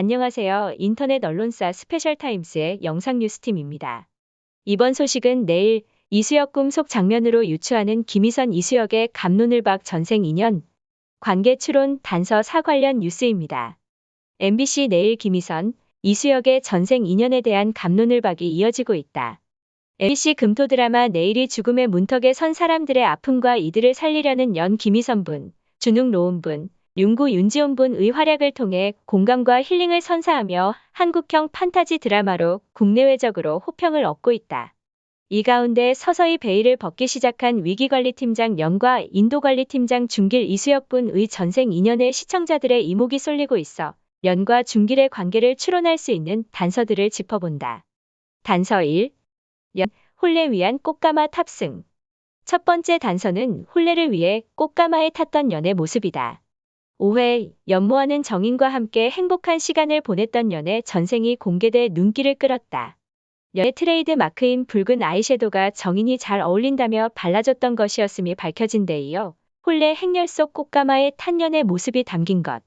안녕하세요. 인터넷 언론사 스페셜타임스의 영상 뉴스팀입니다. 이번 소식은 내일 이수혁 꿈속 장면으로 유추하는 김희선 이수혁의 감론을 박 전생 인연 관계 추론 단서 사 관련 뉴스입니다. MBC 내일 김희선, 이수혁의 전생 인연에 대한 감론을 박이 이어지고 있다. MBC 금토 드라마 내일이 죽음의 문턱에 선 사람들의 아픔과 이들을 살리려는 연 김희선 분, 준웅 로운 분, 윤구 윤지훈 분의 활약을 통해 공감과 힐링을 선사하며 한국형 판타지 드라마로 국내외적으로 호평을 얻고 있다. 이 가운데 서서히 베일을 벗기 시작한 위기관리팀장 연과 인도관리팀장 중길 이수혁 분의 전생 인연에 시청자들의 이목이 쏠리고 있어 연과 중길의 관계를 추론할 수 있는 단서들을 짚어본다. 단서 1. 연, 혼례 위한 꽃가마 탑승. 첫 번째 단서는 혼례를 위해 꽃가마에 탔던 연의 모습이다. 5회 연모하는 정인과 함께 행복한 시간을 보냈던 연의 전생이 공개돼 눈길을 끌었다. 연의 트레이드 마크인 붉은 아이섀도가 정인이 잘 어울린다며 발라줬던 것이었음이 밝혀진 데 이어 홀레 행렬 속 꽃가마에 탄 연의 모습이 담긴 것.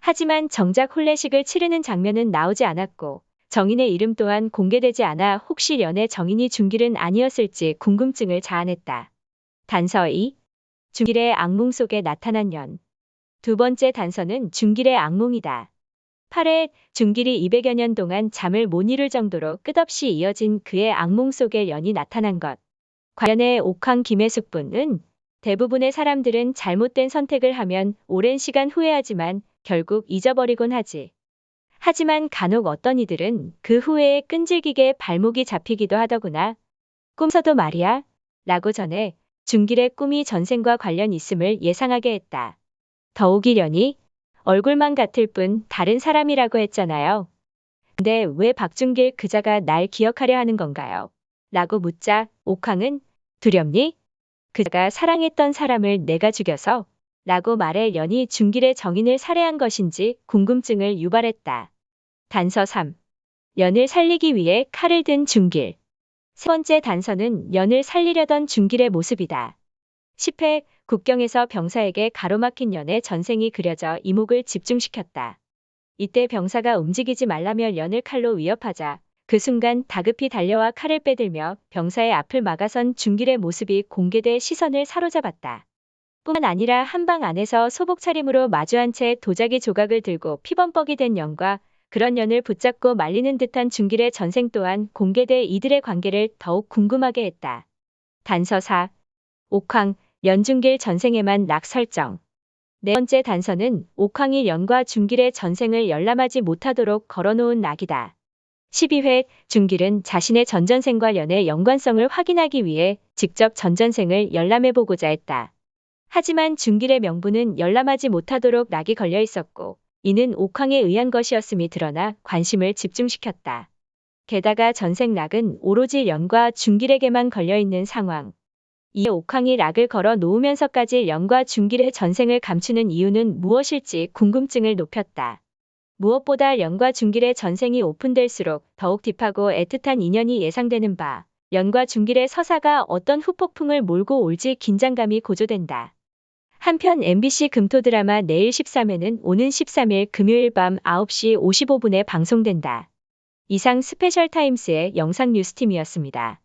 하지만 정작 홀레식을 치르는 장면은 나오지 않았고 정인의 이름 또한 공개되지 않아 혹시 연의 정인이 중길은 아니었을지 궁금증을 자아냈다. 단서 2. 중길의 악몽 속에 나타난 연. 두 번째 단서는 중길의 악몽이다. 8회 중길이 200여 년 동안 잠을 못 이룰 정도로 끝없이 이어진 그의 악몽 속에 연이 나타난 것. 관련해 옥황 김혜숙 분은 대부분의 사람들은 잘못된 선택을 하면 오랜 시간 후회하지만 결국 잊어버리곤 하지. 하지만 간혹 어떤 이들은 그 후회에 끈질기게 발목이 잡히기도 하더구나. 꿈서도 말이야. 라고 전해 중길의 꿈이 전생과 관련 있음을 예상하게 했다. 더욱이려니 얼굴만 같을 뿐 다른 사람이라고 했잖아요. 근데 왜 박중길 그자가 날 기억하려 하는 건가요? 라고 묻자 옥황은 두렵니? 그자가 사랑했던 사람을 내가 죽여서 라고 말해 연이 중길의 정인을 살해한 것인지 궁금증을 유발했다. 단서 3. 연을 살리기 위해 칼을 든 중길. 세 번째 단서는 연을 살리려던 중길의 모습이다. 10회 국경에서 병사에게 가로막힌 연의 전생이 그려져 이목을 집중시켰다. 이때 병사가 움직이지 말라며 연을 칼로 위협하자 그 순간 다급히 달려와 칼을 빼들며 병사의 앞을 막아선 중길의 모습이 공개돼 시선을 사로잡았다. 뿐만 아니라 한방 안에서 소복 차림으로 마주한 채 도자기 조각을 들고 피범벅이 된 연과 그런 연을 붙잡고 말리는 듯한 중길의 전생 또한 공개돼 이들의 관계를 더욱 궁금하게 했다. 단서 4. 옥황, 연중길 전생에만 락 설정. 네 번째 단서는 옥황이 연과 중길의 전생을 열람하지 못하도록 걸어놓은 낙이다. 12회 중길은 자신의 전전생과 연의 연관성을 확인하기 위해 직접 전전생을 열람해보고자 했다. 하지만 중길의 명부는 열람하지 못하도록 낙이 걸려 있었고 이는 옥황에 의한 것이었음이 드러나 관심을 집중시켰다. 게다가 전생 락은 오로지 연과 중길에게만 걸려있는 상황. 이에 옥황이 락을 걸어 놓으면서까지 연과 중길의 전생을 감추는 이유는 무엇일지 궁금증을 높였다. 무엇보다 연과 중길의 전생이 오픈될수록 더욱 딥하고 애틋한 인연이 예상되는 바, 연과 중길의 서사가 어떤 후폭풍을 몰고 올지 긴장감이 고조된다. 한편 MBC 금토 드라마 내일 13회는 오는 13일 금요일 밤 9시 55분에 방송된다. 이상 스페셜 타임스의 영상 뉴스팀이었습니다.